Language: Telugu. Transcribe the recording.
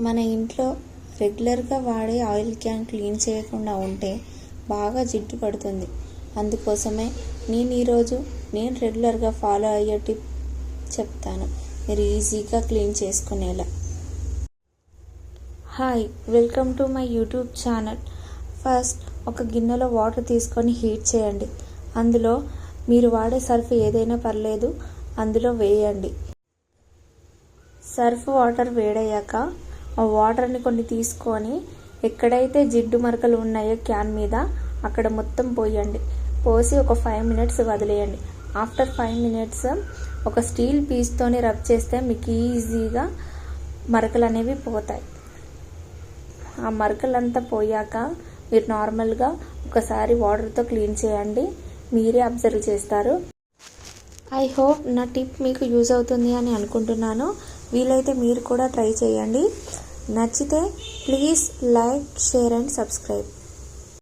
మన ఇంట్లో రెగ్యులర్గా వాడే ఆయిల్ క్యాన్ క్లీన్ చేయకుండా ఉంటే బాగా జిడ్డు పడుతుంది. అందుకోసమే నేను ఈరోజు నేను రెగ్యులర్గా ఫాలో అయ్యే టిప్ చెప్తాను. మీరు ఈజీగా క్లీన్ చేసుకునేలా. Hi welcome to my YouTube channel. First ఒక గిన్నెలో వాటర్ తీసుకొని హీట్ చేయండి. అందులో మీరు వాడే సర్ఫ్ ఏదైనా పర్లేదు అందులో వేయండి. సర్ఫ్ వాటర్ వేడయ్యాక ఆ వాటర్ని కొన్ని తీసుకొని ఎక్కడైతే జిడ్డు మరకలు ఉన్నాయో క్యాన్ మీద అక్కడ మొత్తం పోయండి. పోసి ఒక ఫైవ్ మినిట్స్ వదిలేయండి. ఆఫ్టర్ ఫైవ్ మినిట్స్ ఒక స్టీల్ పీస్తోని రబ్ చేస్తే మీకు ఈజీగా మరకలు అనేవి పోతాయి. ఆ మరకలంతా పోయాక మీరు నార్మల్గా ఒకసారి వాటర్తో క్లీన్ చేయండి. మీరే అబ్జర్వ్ చేస్తారు. ఐ హోప్ నా టిప్ మీకు యూజ్ అవుతుంది అని అనుకుంటున్నాను. వీలైతే మీరు కూడా ట్రై చేయండి. నచ్చితే please like share and subscribe.